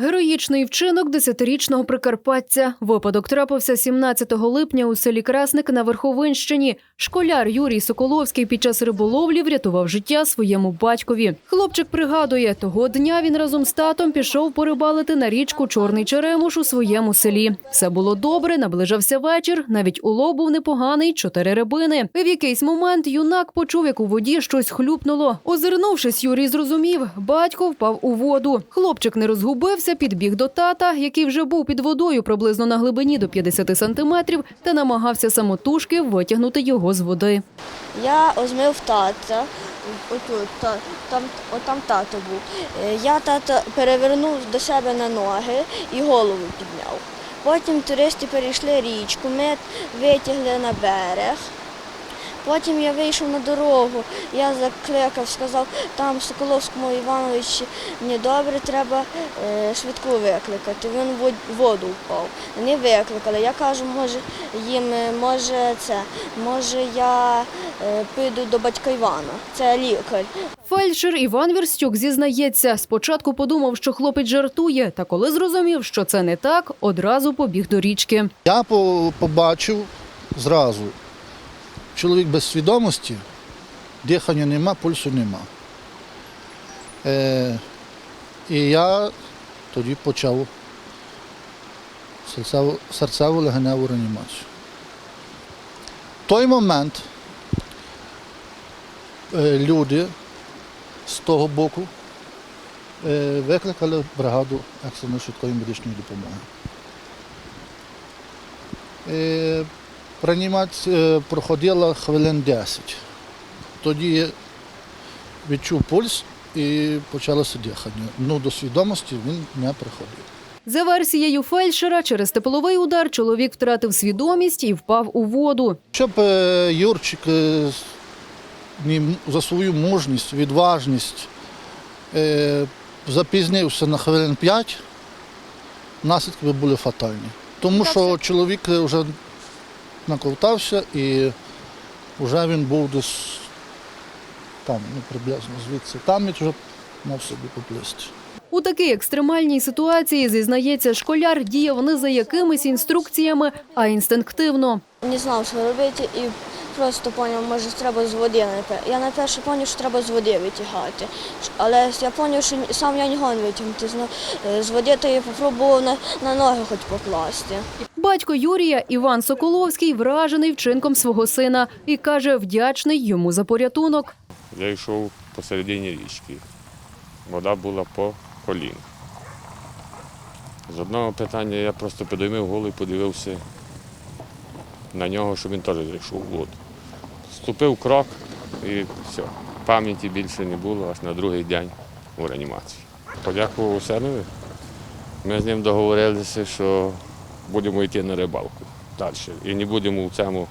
Героїчний вчинок десятирічного прикарпатця. Випадок трапився 17 липня у селі Красник на Верховинщині. Школяр Юрій Соколовський під час риболовлі врятував життя своєму батькові. Хлопчик пригадує, того дня він разом з татом пішов порибалити на річку Чорний Черемуш у своєму селі. Все було добре, наближався вечір. Навіть улов був непоганий, чотири рибини. В якийсь момент юнак почув, як у воді щось хлюпнуло. Озирнувшись, Юрій зрозумів, батько впав у воду. Хлопчик не розгубився, підбіг до тата, який вже був під водою приблизно на глибині до 50 сантиметрів, та намагався самотужки витягнути його з води. Я озмив тата, отут, та, там, отам тато був. Е, Я тата перевернув до себе на ноги і голову підняв. Потім туристи перейшли річку, ми витягли на берег. Потім я вийшов на дорогу, я закликав, сказав, там Соколовському Івановичу недобре, треба е, швидку викликати. Він в воду впав. Вони викликали. Я кажу, може їм, е, може це, може я е, піду до батька Івана, це лікар. Фельдшер Іван Вірстюк зізнається, спочатку подумав, що хлопець жартує, та коли зрозумів, що це не так, одразу побіг до річки. Я по- побачив зразу. Чоловік без свідомості, дихання нема, пульсу нема. Е, і я тоді почав серцеву, серцеву легеневу реанімацію. В той момент е, люди з того боку е, викликали бригаду екстреної швидкої медичної допомоги. Е, Реанімація проходила хвилин 10. Тоді відчув пульс і почалося дихання. Ну, до свідомості він не приходив. За версією фельдшера, через тепловий удар чоловік втратив свідомість і впав у воду. Щоб е, Юрчик е, за свою мужність, відважність е, запізнився на хвилин 5, наслідки були фатальні. Тому що чоловік е, вже наковтався і вже він був десь там, ну, приблизно звідси. Там і вже мав собі поплисти. У такій екстремальній ситуації, зізнається, школяр діяв не за якимись інструкціями, а інстинктивно. Не знав, що робити, і просто зрозумів, може треба з води. Я найперше зрозумів, що треба з води витягати. Але я зрозумів, що сам я нічого не витягнути. Е, З води то я спробував на, на ноги хоч покласти. Батько Юрія Іван Соколовський вражений вчинком свого сина і каже, вдячний йому за порятунок. Я йшов посередині річки. Вода була по колін. З одного питання я просто підіймив голову і подивився на нього, щоб він теж зайшов у воду. Ступив крок і все. Пам'яті більше не було аж на другий день у реанімації. Подякував Усенові. Ми з ним договорилися, що будемо йти на рибалку далі. І не будемо в цьому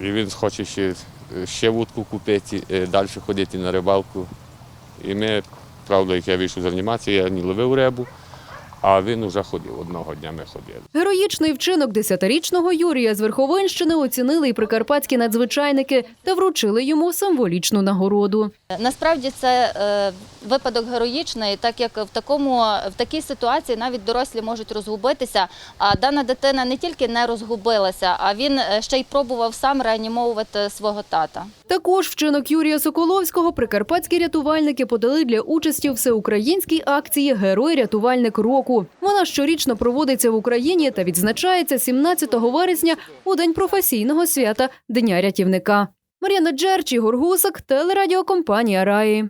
і він хоче ще, ще вудку купити, е, далі ходити на рибалку. І ми, правда, як я вийшов з реанімації, я не ловив рибу, а він вже ходив. Одного дня ми ходили. Героїчний вчинок десятирічного Юрія з Верховинщини оцінили й прикарпатські надзвичайники та вручили йому символічну нагороду. Насправді це е, випадок героїчний, так як в такому в такій ситуації навіть дорослі можуть розгубитися. А дана дитина не тільки не розгубилася, а він е, ще й пробував сам реанімовувати свого тата. Також вчинок Юрія Соколовського прикарпатські рятувальники подали для участі всеукраїнській акції Герой-рятувальник року. Вона щорічно проводиться в Україні та відзначається 17 вересня у день професійного свята Дня рятівника. Мар'яна Джерч, Горгусак, телерадіокомпанія Раї.